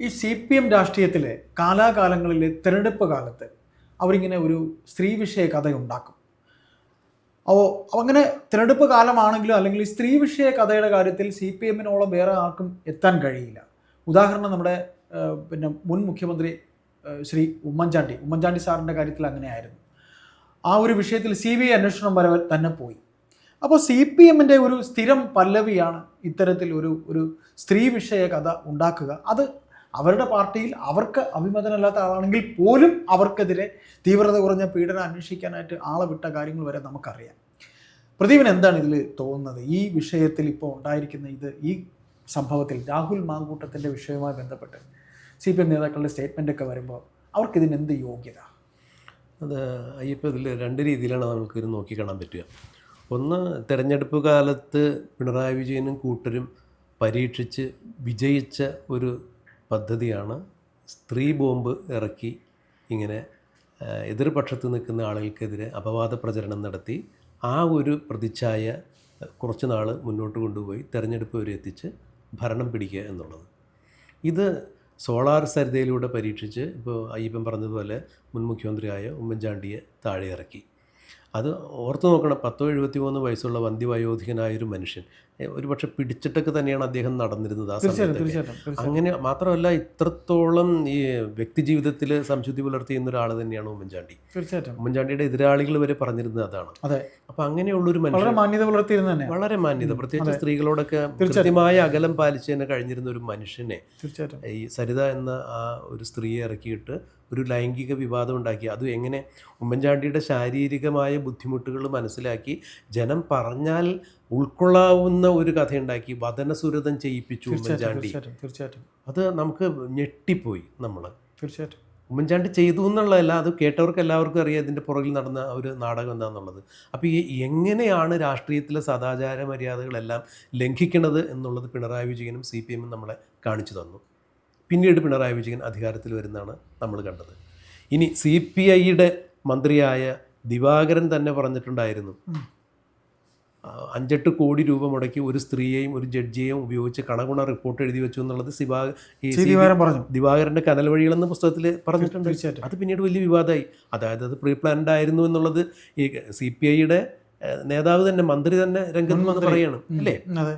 ഈ C P M രാഷ്ട്രീയത്തിലെ കാലാകാലങ്ങളിലെ തിരഞ്ഞെടുപ്പ് കാലത്ത് അവരിങ്ങനെ ഒരു സ്ത്രീ വിഷയ കഥയുണ്ടാക്കും അപ്പോൾ അങ്ങനെ തിരഞ്ഞെടുപ്പ് കാലമാണെങ്കിലും അല്ലെങ്കിൽ സ്ത്രീ വിഷയ കഥയുടെ കാര്യത്തിൽ സി പി എമ്മിനോളം വേറെ ആർക്കും എത്താൻ കഴിയില്ല. ഉദാഹരണം നമ്മുടെ പിന്നെ മുൻ മുഖ്യമന്ത്രി ശ്രീ ഉമ്മൻചാണ്ടി. ഉമ്മൻചാണ്ടി സാറിന്റെ കാര്യത്തിൽ അങ്ങനെയായിരുന്നു. ആ ഒരു വിഷയത്തിൽ സി ബി ഐ അന്വേഷണം വരെ തന്നെ പോയി. അപ്പോൾ സി പി എമ്മിന്റെ ഒരു സ്ഥിരം പല്ലവിയാണ് ഇത്തരത്തിൽ ഒരു ഒരു സ്ത്രീ വിഷയ കഥ ഉണ്ടാക്കുക. അത് അവരുടെ പാർട്ടിയിൽ അവർക്ക് അഭിമതനല്ലാത്ത ആളാണെങ്കിൽ പോലും അവർക്കെതിരെ തീവ്രത കുറഞ്ഞ പീഡനം അന്വേഷിക്കാനായിട്ട് ആളെ വിട്ട കാര്യങ്ങൾ വരെ നമുക്കറിയാം. പ്രദീപിന് എന്താണ് ഇതിൽ തോന്നുന്നത്? ഈ വിഷയത്തിൽ ഇപ്പോൾ ഉണ്ടായിരിക്കുന്ന ഇത് ഈ സംഭവത്തിൽ രാഹുൽ മാങ്കൂട്ടത്തിന്റെ വിഷയവുമായി ബന്ധപ്പെട്ട് സി പി എം നേതാക്കളുടെ സ്റ്റേറ്റ്മെന്റ് ഒക്കെ വരുമ്പോൾ അവർക്കിതിന് എന്ത് യോഗ്യത? അത് അയ്യപ്പോൾ ഇതിൽ രണ്ട് രീതിയിലാണ് നമുക്ക് നമുക്കിത് നോക്കിക്കാണാൻ പറ്റുക. ഒന്ന് തിരഞ്ഞെടുപ്പ് കാലത്ത് പിണറായി വിജയനും കൂട്ടരും പരീക്ഷിച്ച് വിജയിച്ച ഒരു പദ്ധതിയാണ്. സ്ത്രീ ബോംബ് ഇറക്കി ഇങ്ങനെ എതിർപക്ഷത്ത് നിൽക്കുന്ന ആളുകൾക്കെതിരെ അപവാദ പ്രചരണം നടത്തി. ആ ഒരു പ്രതിച്ഛായ കുറച്ച് നാൾ മുന്നോട്ട് കൊണ്ടുപോയി തെരഞ്ഞെടുപ്പ് വരെ എത്തിച്ച് ഭരണം പിടിക്കുക എന്നുള്ളത്. ഇത് സോളാർ സരിതയിലൂടെ പരീക്ഷിച്ച് ഇപ്പോൾ അയ്യപ്പൻ പറഞ്ഞതുപോലെ മുൻ മുഖ്യമന്ത്രിയായ ഉമ്മൻചാണ്ടിയെ താഴെ ഇറക്കി. അത് ഓർത്തു നോക്കണം. പത്തോ എഴുപത്തി മൂന്ന് വയസ്സുള്ള വന്ധ്യവയോധികനായൊരു മനുഷ്യൻ. ഒരു ഒരുപക്ഷെ പിടിച്ചിട്ടൊക്കെ തന്നെയാണ് അദ്ദേഹം നടന്നിരുന്നത് ആ സമയത്ത് അങ്ങനെ മാത്രമല്ല ഇത്രത്തോളം ഈ വ്യക്തി ജീവിതത്തിൽ സംശുദ്ധി പുലർത്തിയുന്ന ഒരാൾ തന്നെയാണ് ഉമ്മൻചാണ്ടി. തീർച്ചയായിട്ടും. ഉമ്മൻചാണ്ടിയുടെ എതിരാളികൾ വരെ പറഞ്ഞിരുന്നത് അതാണ്. അതെ. അപ്പം അങ്ങനെയുള്ളൊരു ഒരു മനുഷ്യൻ മാന്യത പുലർത്തിയിരുന്ന തന്നെ വളരെ മാന്യത. പ്രത്യേകിച്ച് സ്ത്രീകളോടൊക്കെ കൃത്യമായ അകലം പാലിച്ച് തന്നെ കഴിഞ്ഞിരുന്ന ഒരു മനുഷ്യനെ ഈ സരിത എന്ന ആ ഒരു സ്ത്രീയെ ഇറക്കിയിട്ട് ഒരു ലൈംഗിക വിവാദം ഉണ്ടാക്കി. അത് എങ്ങനെ ഉമ്മൻചാണ്ടിയുടെ ശാരീരികമായ ബുദ്ധിമുട്ടുകൾ മനസ്സിലാക്കി ജനം പറഞ്ഞാൽ ഉൾക്കൊള്ളാവുന്ന ഒരു കഥയുണ്ടാക്കി വദനസുരതം ചെയ്യിപ്പിച്ചു ഉമ്മൻചാണ്ടി. തീർച്ചയായിട്ടും തീർച്ചയായിട്ടും. അത് നമുക്ക് ഞെട്ടിപ്പോയി നമ്മൾ തീർച്ചയായിട്ടും. ഉമ്മൻചാണ്ടി ചെയ്തു എന്നുള്ളതല്ല അത് കേട്ടവർക്ക് എല്ലാവർക്കും അറിയാം ഇതിന്റെ പുറകിൽ നടന്ന ഒരു നാടകം എന്താണെന്നുള്ളത് അപ്പോൾ ഈ എങ്ങനെയാണ് രാഷ്ട്രീയത്തിലെ സദാചാര മര്യാദകളെല്ലാം ലംഘിക്കണത് എന്നുള്ളത് പിണറായി വിജയനും സി പി എമ്മും നമ്മളെ കാണിച്ചു തന്നു. പിന്നീട് പിണറായി വിജയൻ അധികാരത്തിൽ വരുന്നതാണ് നമ്മൾ കണ്ടത്. ഇനി സി പി ഐയുടെ മന്ത്രിയായ ദിവാകരൻ തന്നെ പറഞ്ഞിട്ടുണ്ടായിരുന്നു. അഞ്ചെട്ട് കോടി രൂപ മുടക്കി ഒരു സ്ത്രീയെയും ഒരു ജഡ്ജിയെയും ഉപയോഗിച്ച് കണകുണ റിപ്പോർട്ട് എഴുതി വെച്ചു എന്നുള്ളത് സിബാ പറഞ്ഞു. ദിവാകരന്റെ കനൽ വഴികൾ എന്ന പുസ്തകത്തിൽ പറഞ്ഞിട്ടുണ്ട്. അത് പിന്നീട് വലിയ വിവാദമായി. അതായത് അത് പ്രീ പ്ലാൻഡ് ആയിരുന്നു എന്നുള്ളത് ഈ സി പി ഐയുടെ നേതാവ് തന്നെ മന്ത്രി തന്നെ രംഗത്ത് വന്ന് പറയാണ് അല്ലേ? അതെ.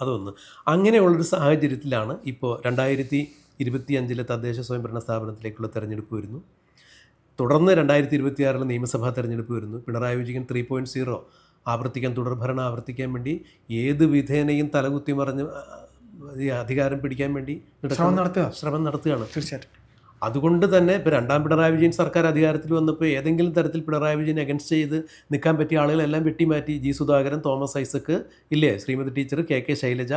അതൊന്ന്. അങ്ങനെയുള്ളൊരു സാഹചര്യത്തിലാണ് ഇപ്പോൾ രണ്ടായിരത്തി ഇരുപത്തി അഞ്ചിലെ തദ്ദേശ സ്വയംഭരണ സ്ഥാപനത്തിലേക്കുള്ള തെരഞ്ഞെടുപ്പ് വരുന്നു. തുടർന്ന് രണ്ടായിരത്തി ഇരുപത്തിയാറിലെ നിയമസഭാ തെരഞ്ഞെടുപ്പ് വരുന്നു. Pinarayi Vijayan three point zero ആവർത്തിക്കാൻ തുടർഭരണം ആവർത്തിക്കാൻ വേണ്ടി ഏത് വിധേനയും തലകുത്തി മറിഞ്ഞ് ഈ അധികാരം പിടിക്കാൻ വേണ്ടി ശ്രമം നടത്തുക. ശ്രമം നടത്തുകയാണ്. തീർച്ചയായിട്ടും. അതുകൊണ്ട് തന്നെ ഇപ്പോൾ രണ്ടാം പിണറായി വിജയൻ സർക്കാർ അധികാരത്തിൽ വന്നപ്പോൾ ഏതെങ്കിലും തരത്തിൽ പിണറായി വിജയൻ അഗൻസ്റ്റ് ചെയ്ത് നിൽക്കാൻ പറ്റിയ ആളുകളെല്ലാം വെട്ടിമാറ്റി ജി സുധാകരൻ തോമസ് ഐസക്ക് ഇല്ലേ? Sreemathi teacher K K Shailaja.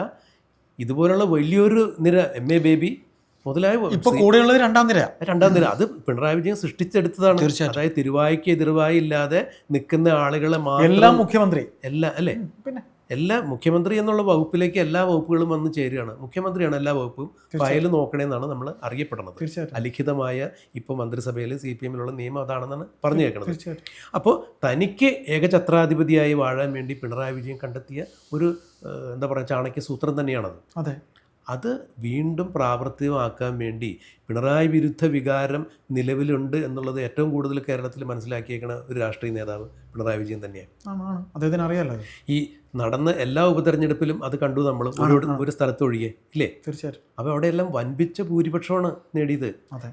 ഇതുപോലുള്ള വലിയൊരു നിര എം എ ബേബി മുതലായ ഇപ്പൊ കൂടെയുള്ളത് രണ്ടാം നിര. രണ്ടാം നിര. അത് പിണറായി വിജയൻ സൃഷ്ടിച്ചെടുത്തതാണ്. തീർച്ചയായും അതായത് തിരുവായിക്ക് എതിർവായി ഇല്ലാതെ നിൽക്കുന്ന ആളുകളെ എല്ലാം മുഖ്യമന്ത്രി. എല്ലാ അല്ലേ? പിന്നെ. എല്ലാ മുഖ്യമന്ത്രി എന്നുള്ള വകുപ്പിലേക്ക് എല്ലാ വകുപ്പുകളും വന്ന് ചേരുകയാണ്. മുഖ്യമന്ത്രിയാണ് എല്ലാ വകുപ്പും ഫയൽ നോക്കണേന്നാണ് നമ്മൾ അറിയപ്പെടുന്നത്. അലിഖിതമായ ഇപ്പോൾ മന്ത്രിസഭയിൽ സി പി എമ്മിലുള്ള നിയമം അതാണെന്നാണ് പറഞ്ഞു കേൾക്കുന്നത് അപ്പോൾ തനിക്ക് ഏകഛത്രാധിപതിയായി വാഴാൻ വേണ്ടി പിണറായി വിജയൻ കണ്ടെത്തിയ ഒരു എന്താ പറയുക ചാണക്യ സൂത്രം തന്നെയാണത്. അതെ. അത് വീണ്ടും പ്രാവർത്തികമാക്കാൻ വേണ്ടി പിണറായി വിരുദ്ധ വികാരം നിലവിലുണ്ട് എന്നുള്ളത് ഏറ്റവും കൂടുതൽ കേരളത്തിൽ മനസ്സിലാക്കിയേക്കണ ഒരു രാഷ്ട്രീയ നേതാവ് പിണറായി വിജയൻ തന്നെയാണ്. അദ്ദേഹത്തിന് അറിയാലോ ഈ നടന്ന എല്ലാ ഉപതെരഞ്ഞെടുപ്പിലും അത് കണ്ടു നമ്മൾ ഒരു ഒരു സ്ഥലത്തൊഴികെ ഇല്ലേ? തീർച്ചയായിട്ടും. അപ്പോൾ അവിടെയെല്ലാം വൻപിച്ച ഭൂരിപക്ഷമാണ് നേടിയത്.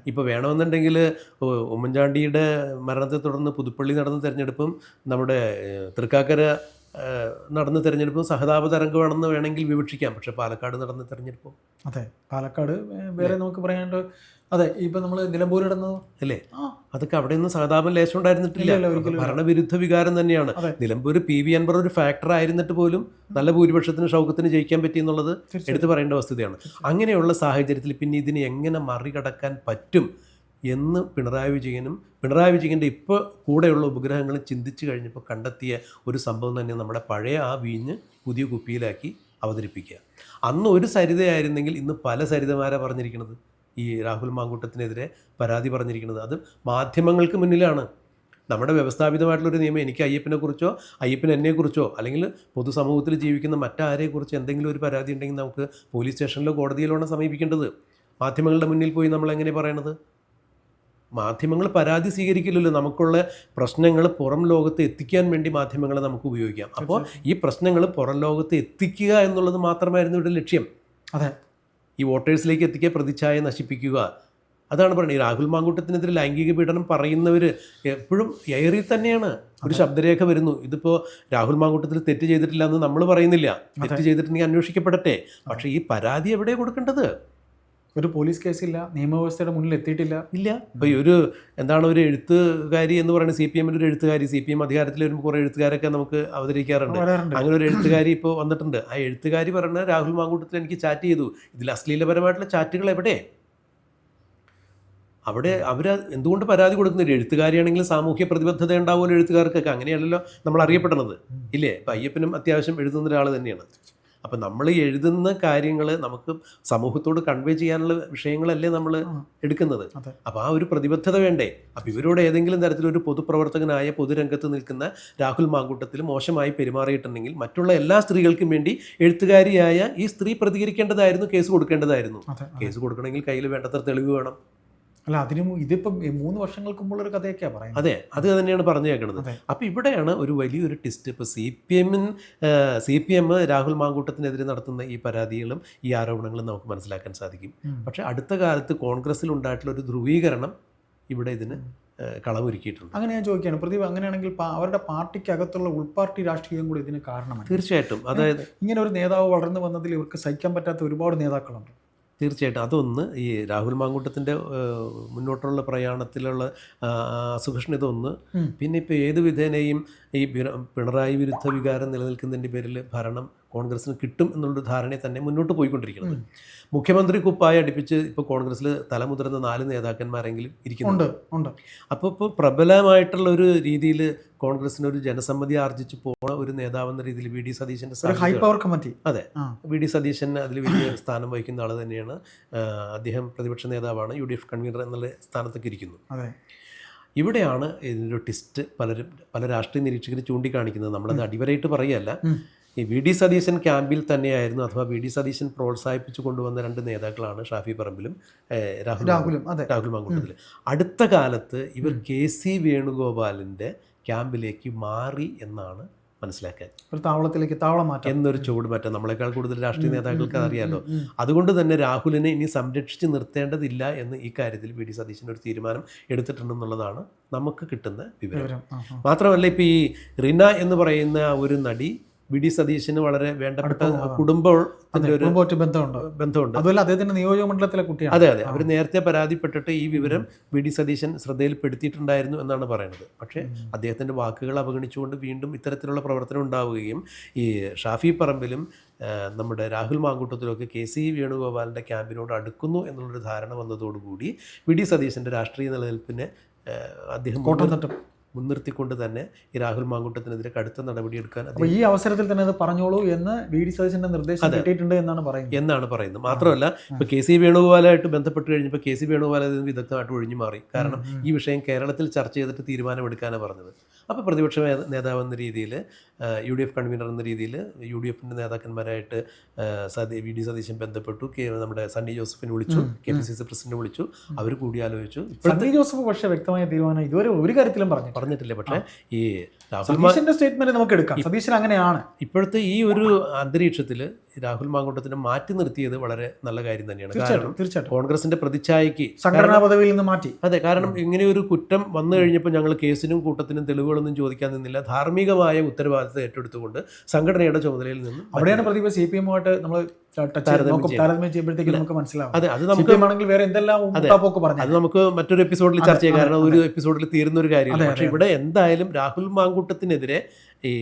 ഇപ്പോൾ വേണമെന്നുണ്ടെങ്കിൽ ഉമ്മൻചാണ്ടിയുടെ മരണത്തെ തുടർന്ന് പുതുപ്പള്ളി നടന്ന തെരഞ്ഞെടുപ്പും നമ്മുടെ തൃക്കാക്കര നടന്ന തെരഞ്ഞെടുപ്പും സഹതാപ തരംഗമാണെന്ന് വേണമെങ്കിൽ വിവക്ഷിക്കാം. പക്ഷേ പാലക്കാട് നടന്ന തെരഞ്ഞെടുപ്പും. അതെ. പാലക്കാട് വേറെ നമുക്ക് പറയാനുണ്ട്. അതെ ഇപ്പം നമ്മൾ നിലമ്പൂർ ഇടുന്നത് അല്ലേ അതൊക്കെ അവിടെ നിന്ന് സഹതാപം ലേശം ഉണ്ടായിരുന്നിട്ടില്ല. ഭരണവിരുദ്ധ വികാരം തന്നെയാണ്. നിലമ്പൂർ പി വി അൻപർ ഒരു ഫാക്ടർ ആയിരുന്നിട്ട് പോലും നല്ല ഭൂരിപക്ഷത്തിന് ഷൗക്കത്തിന് ജയിക്കാൻ പറ്റി എന്നുള്ളത് എടുത്തു പറയേണ്ട വസ്തുതയാണ്. അങ്ങനെയുള്ള സാഹചര്യത്തിൽ പിന്നെ ഇതിനെ എങ്ങനെ മറികടക്കാൻ പറ്റും? എന്ന് പിണറായി വിജയനും പിണറായി വിജയന്റെ ഇപ്പോൾ കൂടെയുള്ള ഉപഗ്രഹങ്ങളും ചിന്തിച്ചു കഴിഞ്ഞപ്പോൾ കണ്ടെത്തിയ ഒരു സംഭവം തന്നെ നമ്മുടെ പഴയ ആ വീഞ്ഞ് പുതിയ കുപ്പിയിലാക്കി അവതരിപ്പിക്കുക. അന്ന് ഒരു സരിതയായിരുന്നെങ്കിൽ ഇന്ന് പല സരിതമാരാ പറഞ്ഞിരിക്കുന്നത്? ഈ രാഹുൽ മാങ്കൂട്ടത്തിനെതിരെ പരാതി പറഞ്ഞിരിക്കുന്നത്. അത് മാധ്യമങ്ങൾക്ക് മുന്നിലാണ്. നമ്മുടെ വ്യവസ്ഥാപിതമായിട്ടുള്ളൊരു നിയമം എനിക്ക് അയ്യപ്പനെക്കുറിച്ചോ അയ്യപ്പൻ എന്നെക്കുറിച്ചോ അല്ലെങ്കിൽ പൊതുസമൂഹത്തിൽ ജീവിക്കുന്ന മറ്റാരെക്കുറിച്ച് എന്തെങ്കിലും ഒരു പരാതി ഉണ്ടെങ്കിൽ നമുക്ക് പോലീസ് സ്റ്റേഷനിലോ കോടതിയിലോ ആണ് സമീപിക്കേണ്ടത്. മാധ്യമങ്ങളുടെ മുന്നിൽ പോയി നമ്മൾ എങ്ങനെ പറയണത്? മാധ്യമങ്ങൾ പരാതി സ്വീകരിക്കില്ലല്ലോ. നമുക്കുള്ള പ്രശ്നങ്ങൾ പുറം ലോകത്ത് എത്തിക്കാൻ വേണ്ടി മാധ്യമങ്ങളെ നമുക്ക് ഉപയോഗിക്കാം. അപ്പോൾ ഈ പ്രശ്നങ്ങൾ പുറം ലോകത്ത് എത്തിക്കുക എന്നുള്ളത് മാത്രമായിരുന്നു ഇവിടെ ലക്ഷ്യം. അതെ. ഈ വോട്ടേഴ്സിലേക്ക് എത്തിക്കുക പ്രതിച്ഛായ നശിപ്പിക്കുക. അതാണ് പറയുന്നത് ഈ രാഹുൽ മാങ്കൂട്ടത്തിനെതിരെ ലൈംഗിക പീഡനം പറയുന്നവർ എപ്പോഴും ഏറി തന്നെയാണ്. ഒരു ശബ്ദരേഖ വരുന്നു. ഇതിപ്പോൾ രാഹുൽ മാങ്കൂട്ടത്തിൽ തെറ്റ് ചെയ്തിട്ടില്ല എന്ന് നമ്മൾ പറയുന്നില്ല. തെറ്റ് ചെയ്തിട്ടുണ്ടെങ്കിൽ അന്വേഷിക്കപ്പെടട്ടെ. പക്ഷേ ഈ പരാതി എവിടെ കൊടുക്കേണ്ടത്? ഒരു പോലീസ് കേസില്ല നിയമവ്യവസ്ഥയുടെ മുന്നിൽ എത്തിയിട്ടില്ല. ഇല്ല. അപ്പോൾ ഈ ഒരു എന്താണ് ഒരു എഴുത്തുകാരി എന്ന് പറയുന്നത് സി പി എമ്മിന്റെ ഒരു എഴുത്തുകാരി സി പി എം അധികാരത്തിൽ വരുമ്പോൾ കുറേ എഴുത്തുകാരൊക്കെ നമുക്ക് അവതരിക്കാറുണ്ട്. അങ്ങനെ ഒരു എഴുത്തുകാരി ഇപ്പോൾ വന്നിട്ടുണ്ട്. ആ എഴുത്തുകാരി പറയുന്നത് രാഹുൽ മാങ്കൂട്ടത്തിൽ എനിക്ക് ചാറ്റ് ചെയ്തു. ഇതിൽ അശ്ലീലപരമായിട്ടുള്ള ചാറ്റുകൾ എവിടെ? അവിടെ അവർ എന്തുകൊണ്ട് പരാതി കൊടുക്കുന്നില്ല? എഴുത്തുകാരിയാണെങ്കിൽ സാമൂഹ്യ പ്രതിബദ്ധത ഉണ്ടാവുമല്ലോ എഴുത്തുകാർക്കൊക്കെ. അങ്ങനെയല്ലല്ലോ നമ്മൾ അറിയപ്പെടുന്നത്. ഇല്ലേ? ഇപ്പം അയ്യപ്പനും അത്യാവശ്യം എഴുതുന്ന ഒരാൾ തന്നെയാണ്. അപ്പം നമ്മൾ എഴുതുന്ന കാര്യങ്ങൾ നമുക്ക് സമൂഹത്തോട് കൺവേ ചെയ്യാനുള്ള വിഷയങ്ങളല്ലേ നമ്മൾ എടുക്കുന്നത്. അപ്പം ആ ഒരു പ്രതിബദ്ധത വേണ്ടേ? അപ്പം ഇവരോട് ഏതെങ്കിലും തരത്തിലൊരു പൊതുപ്രവർത്തകനായ പൊതുരംഗത്ത് നിൽക്കുന്ന രാഹുൽ മാങ്കൂട്ടത്തിൽ മോശമായി പെരുമാറിയിട്ടുണ്ടെങ്കിൽ മറ്റുള്ള എല്ലാ സ്ത്രീകൾക്കും വേണ്ടി എഴുത്തുകാരിയായ ഈ സ്ത്രീ പ്രതികരിക്കേണ്ടതായിരുന്നു കേസ് കൊടുക്കേണ്ടതായിരുന്നു. കേസ് കൊടുക്കണമെങ്കിൽ കയ്യിൽ വേണ്ടത്ര തെളിവ് വേണം. അല്ല അതിന് ഇതിപ്പം മൂന്ന് വർഷങ്ങൾക്ക് മുമ്പുള്ള ഒരു കഥയൊക്കെയാണ് പറയുന്നത്. അതെ അത് തന്നെയാണ് പറഞ്ഞു കേൾക്കുന്നത്. അപ്പോൾ ഇവിടെയാണ് ഒരു വലിയൊരു ട്വിസ്റ്റ് ഇപ്പോൾ സി പി എമ്മിൻ സി പി എം രാഹുൽ മാങ്കൂട്ടത്തിനെതിരെ നടത്തുന്ന ഈ പരാതികളും ഈ ആരോപണങ്ങളും നമുക്ക് മനസ്സിലാക്കാൻ സാധിക്കും. പക്ഷേ അടുത്ത കാലത്ത് കോൺഗ്രസ്സിൽ ഉണ്ടായിട്ടുള്ള ഒരു ധ്രുവീകരണം ഇവിടെ ഇതിന് കളവൊരുക്കിയിട്ടുണ്ട് അങ്ങനെ ഞാൻ ചോദിക്കുകയാണ്. പ്രദീപ് അങ്ങനെയാണെങ്കിൽ അവരുടെ പാർട്ടിക്കകത്തുള്ള ഉൾപാർട്ടി രാഷ്ട്രീയം കൂടി ഇതിന് കാരണമാണ് തീർച്ചയായിട്ടും. അതായത് ഇങ്ങനെ ഒരു നേതാവ് വളർന്നു വന്നതിൽ ഇവർക്ക് സഹിക്കാൻ പറ്റാത്ത ഒരുപാട് നേതാക്കളുണ്ട്. തീർച്ചയായിട്ടും അതൊന്ന് ഈ രാഹുൽ മാങ്കൂട്ടത്തിന്റെ മുന്നോട്ടുള്ള പ്രയാണത്തിലുള്ള അസുഖഷ്ണ ഉം. പിന്നെ ഇപ്പോൾ ഏത് വിധേനയും ഈ പിണറായി വിരുദ്ധ വികാരം നിലനിൽക്കുന്നതിന്റെ പേരിൽ ഭരണം കോൺഗ്രസിന് കിട്ടും എന്നുള്ളൊരു ധാരണയെ തന്നെ മുന്നോട്ട് പോയിക്കൊണ്ടിരിക്കുന്നത്. മുഖ്യമന്ത്രി കുപ്പായ അടുപ്പിച്ച് ഇപ്പോൾ കോൺഗ്രസ്സിൽ തലമുതിർന്ന നാല് നേതാക്കന്മാരെങ്കിലും ഇരിക്കുന്നുണ്ട്. ഉണ്ട് അപ്പോൾ ഇപ്പോൾ പ്രബലമായിട്ടുള്ള ഒരു രീതിയിൽ കോൺഗ്രസിന് ഒരു ജനസമ്മതി ആർജിച്ച് പോണ ഒരു നേതാവെന്ന രീതിയിൽ വി ഡി സതീശന്റെ ഹൈ പവർ കമ്മിറ്റി അതെ. വി ഡി സതീശൻ അതിൽ വലിയ സ്ഥാനം വഹിക്കുന്ന ആൾ തന്നെയാണ്. അദ്ദേഹം പ്രതിപക്ഷ നേതാവാണ് യു ഡി എഫ് കൺവീനർ എന്നുള്ള സ്ഥാനത്തൊക്കെ ഇരിക്കുന്നു. അതെ. ഇവിടെയാണ് ഇതിന്റെ ടിസ്റ്റ് പലരും പല രാഷ്ട്രീയ നിരീക്ഷകർ ചൂണ്ടിക്കാണിക്കുന്നത്. നമ്മളത് അടിവരായിട്ട് പറയുകയല്ല. ഈ വി ഡി സതീശൻ ക്യാമ്പിൽ തന്നെയായിരുന്നു അഥവാ വി ഡി സതീശൻ പ്രോത്സാഹിപ്പിച്ചു കൊണ്ടുവന്ന രണ്ട് നേതാക്കളാണ് ഷാഫി പറമ്പിലും രാഹുൽ രാഹുലും അതെ. രാഹുൽ മാങ്കൂട്ടത്തിൽ അടുത്ത കാലത്ത് ഇവർ കെ സി വേണുഗോപാലിന്റെ ക്യാമ്പിലേക്ക് മാറി എന്നാണ് മനസ്സിലാക്കാൻ. ഒരു താവളത്തിലേക്ക് താവളം മാറ്റം. എന്നൊരു ചുവട് മാറ്റം. നമ്മളെക്കാൾ കൂടുതൽ രാഷ്ട്രീയ നേതാക്കൾക്ക് അറിയാലോ. ഉം. അതുകൊണ്ട് തന്നെ രാഹുലിനെ ഇനി സംരക്ഷിച്ച് നിർത്തേണ്ടതില്ല എന്ന് ഈ കാര്യത്തിൽ വി ഡി സതീശൻ ഒരു തീരുമാനം എടുത്തിട്ടുണ്ടെന്നുള്ളതാണ് നമുക്ക് കിട്ടുന്ന വിവരം. മാത്രമല്ല ഇപ്പോൾ ഈ റിന എന്ന് പറയുന്ന ഒരു നടി വി ഡി സതീശന് വളരെ വേണ്ടപ്പെട്ട കുടുംബത്തിന്റെ ഒരു ബന്ധമുണ്ട്. ബന്ധമുണ്ട്. അതുപോലെ അദ്ദേഹത്തിന്റെ നിയോജക മണ്ഡലത്തിലെ കുട്ടിയാണ്. അതെ അതെ. അവർ നേരത്തെ പരാതിപ്പെട്ടിട്ട് ഈ വിവരം വി ഡി സതീശൻ ശ്രദ്ധയിൽപ്പെടുത്തിയിട്ടുണ്ടായിരുന്നു എന്നാണ് പറയുന്നത്. പക്ഷേ അദ്ദേഹത്തിന്റെ വാക്കുകൾ അവഗണിച്ചുകൊണ്ട് വീണ്ടും ഇത്തരത്തിലുള്ള പ്രവർത്തനം ഉണ്ടാവുകയും ഈ ഷാഫി പറമ്പിലും നമ്മുടെ രാഹുൽ മാങ്കൂട്ടത്തിലൊക്കെ കെ സി വേണുഗോപാലിന്റെ ക്യാമ്പിനോട് അടുക്കുന്നു എന്നുള്ളൊരു ധാരണ വന്നതോടുകൂടി വി ഡി സതീശന്റെ രാഷ്ട്രീയ നിലനിൽപ്പിനെ അദ്ദേഹം കോട്ടം തട്ടും. മുൻനിർത്തിക്കൊണ്ട് തന്നെ ഈ രാഹുൽ മാങ്കൂട്ടത്തിനെതിരെ കടുത്ത നടപടിയെടുക്കാൻ ഈ അവസരത്തിൽ തന്നെ അത് പറഞ്ഞോളൂ എന്ന് വി ഡി സതീശന്റെ നിർദ്ദേശം കിട്ടിയിട്ടുണ്ട് എന്നാണ് പറയുന്നത്. എന്നാണ് പറയുന്നത്. മാത്രമല്ല ഇപ്പൊ കെ സി വേണുഗോപാലായിട്ട് ബന്ധപ്പെട്ട് കഴിഞ്ഞപ്പോൾ കെ സി വേണുഗോപാൽ അതിൽ വിദഗ്ധമായിട്ട് ഒഴിഞ്ഞു മാറി. കാരണം ഈ വിഷയം കേരളത്തിൽ ചർച്ച ചെയ്തിട്ട് തീരുമാനമെടുക്കാനാണ് പറഞ്ഞത്. അപ്പോൾ പ്രതിപക്ഷ നേതാവ് എന്ന രീതിയിൽ യു ഡി എഫ് കൺവീനർ എന്ന രീതിയിൽ യു ഡി എഫിന്റെ നേതാക്കന്മാരായിട്ട് സതി വി ഡി സതീശൻ ബന്ധപ്പെട്ടു. കെ നമ്മുടെ സണ്ണി ജോസഫിനെ വിളിച്ചു. K P C C president വിളിച്ചു. അവർ കൂടിയാലോചിച്ചു. സണ്ണി ജോസഫ് പക്ഷേ വ്യക്തമായ തീരുമാനം ഇതുവരെ ഒരു കാര്യത്തിലും പറഞ്ഞു പറഞ്ഞിട്ടില്ല? പക്ഷേ ഈ സ്റ്റേറ്റ്മെന്റ് നമുക്ക് എടുക്കാം. സതീശൻ അങ്ങനെയാണ്. ഇപ്പോഴത്തെ ഈ ഒരു അന്തരീക്ഷത്തിൽ രാഹുൽ മാങ്കൂട്ടത്തിനെ മാറ്റി നിർത്തിയത് വളരെ നല്ല കാര്യം തന്നെയാണ്. കാരണം തീർച്ചയായിട്ടും. കോൺഗ്രസിന്റെ പ്രതിച്ഛായക്ക് സംഘടനാ പദവിയിൽ നിന്ന് മാറ്റി. അതെ കാരണം ഇങ്ങനെ ഒരു കുറ്റം വന്നു കഴിഞ്ഞപ്പോൾ ഞങ്ങൾ കേസിനും കൂട്ടത്തിനും തെളിവുകളൊന്നും ചോദിക്കാൻ നിന്നില്ല. ധാർമ്മികമായ ഉത്തരവാദിത്തം ഏറ്റെടുത്തുകൊണ്ട് സംഘടനയുടെ ചുമതലയിൽ നിന്ന് അവിടെയാണ് പ്രതിഭ സി പി എമ്മുമായിട്ട് നമ്മൾ താരതമ്യം ചെയ്യുമ്പോഴത്തേക്ക് നമുക്ക് മനസ്സിലാവും. അതെ അത് നമുക്ക് വേറെ എന്തെല്ലാം അത്. നമുക്ക് മറ്റൊരു എപ്പിസോഡിൽ ചർച്ച ചെയ്യാം. കാരണം ഒരു എപ്പിസോഡിൽ തീരുന്ന ഒരു കാര്യമാണ് പക്ഷേ ഇവിടെ എന്തായാലും രാഹുൽ മാങ്കൂട്ടത്തിനെതിരെ ഈ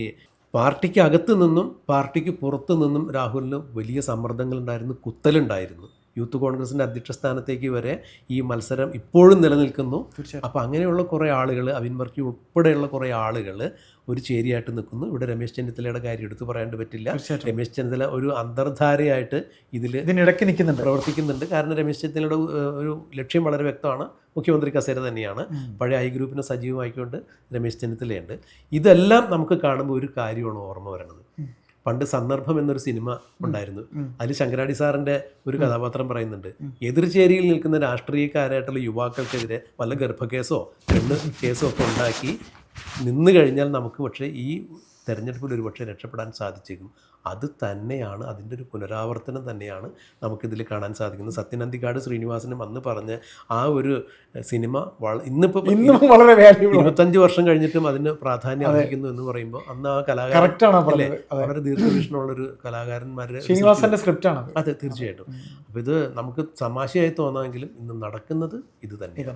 പാർട്ടിക്ക് അകത്ത് നിന്നും പാർട്ടിക്ക് പുറത്തു നിന്നും രാഹുലിന് വലിയ സമ്മർദ്ദങ്ങളുണ്ടായിരുന്നു കുത്തലുണ്ടായിരുന്നു. യൂത്ത് കോൺഗ്രസിന്റെ അധ്യക്ഷ സ്ഥാനത്തേക്ക് വരെ ഈ മത്സരം ഇപ്പോഴും നിലനിൽക്കുന്നു. അപ്പോൾ അങ്ങനെയുള്ള കുറേ ആളുകൾ അവിൻ വർക്കി ഉൾപ്പെടെയുള്ള കുറേ ആളുകൾ ഒരു ചേരിയായിട്ട് നിൽക്കുന്നു. ഇവിടെ രമേശ് ചെന്നിത്തലയുടെ കാര്യം എടുത്തു പറയാണ്ട് പറ്റില്ല. രമേശ് ചെന്നിത്തല ഒരു അന്തർധാരയായിട്ട് ഇതിൽ ഇതിനിടയ്ക്ക് നിൽക്കുന്നുണ്ട്. പ്രവർത്തിക്കുന്നുണ്ട്. കാരണം രമേശ് ചെന്നിത്തലയുടെ ഒരു ലക്ഷ്യം വളരെ വ്യക്തമാണ്. മുഖ്യമന്ത്രി കസേര തന്നെയാണ്. പഴയ ഐ ഗ്രൂപ്പിനെ സജീവമായിക്കൊണ്ട് രമേശ് ചെന്നിത്തലയുണ്ട്. ഇതെല്ലാം നമുക്ക് കാണുമ്പോൾ ഒരു കാര്യമാണ് ഓർമ്മ വരുന്നത് പണ്ട് സന്ദർഭം എന്നൊരു സിനിമ ഉണ്ടായിരുന്നു. അതിൽ ശങ്കരാടി സാറിന്റെ ഒരു കഥാപാത്രം പറയുന്നുണ്ട്. എതിർചേരിയിൽ നിൽക്കുന്ന രാഷ്ട്രീയക്കാരായിട്ടുള്ള യുവാക്കൾക്കെതിരെ വല്ല ഗർഭകേസോ പെണ്ണ് കേസോ ഒക്കെ ഉണ്ടാക്കി നിന്ന് കഴിഞ്ഞാൽ നമുക്ക് പക്ഷേ ഈ തെരഞ്ഞെടുപ്പിൽ ഒരു പക്ഷേ രക്ഷപ്പെടാൻ സാധിച്ചേക്കും. അത് തന്നെയാണ് അതിന്റെ ഒരു പുനരാവർത്തനം തന്നെയാണ് നമുക്കിതിൽ കാണാൻ സാധിക്കുന്നത്. സത്യനന്ദിക്കാട് ശ്രീനിവാസനും അന്ന് പറഞ്ഞ ആ ഒരു സിനിമ വള ഇന്നിപ്പോൾ ഇന്നും വളരെ ഇരുപത്തഞ്ച് വർഷം കഴിഞ്ഞിട്ടും അതിന് പ്രാധാന്യം അർഹിക്കുന്നു എന്ന് പറയുമ്പോൾ അന്ന് ആ കലാകാരൻ വളരെ ദീർഘവീക്ഷണമുള്ളൊരു കലാകാരന്മാരുടെ ശ്രീനിവാസന്റെ സ്ക്രിപ്റ്റ് ആണ് അതെ. തീർച്ചയായിട്ടും. അപ്പോൾ ഇത് നമുക്ക് തമാശയായി തോന്നാമെങ്കിലും ഇന്ന് നടക്കുന്നത് ഇത് തന്നെയാണ്.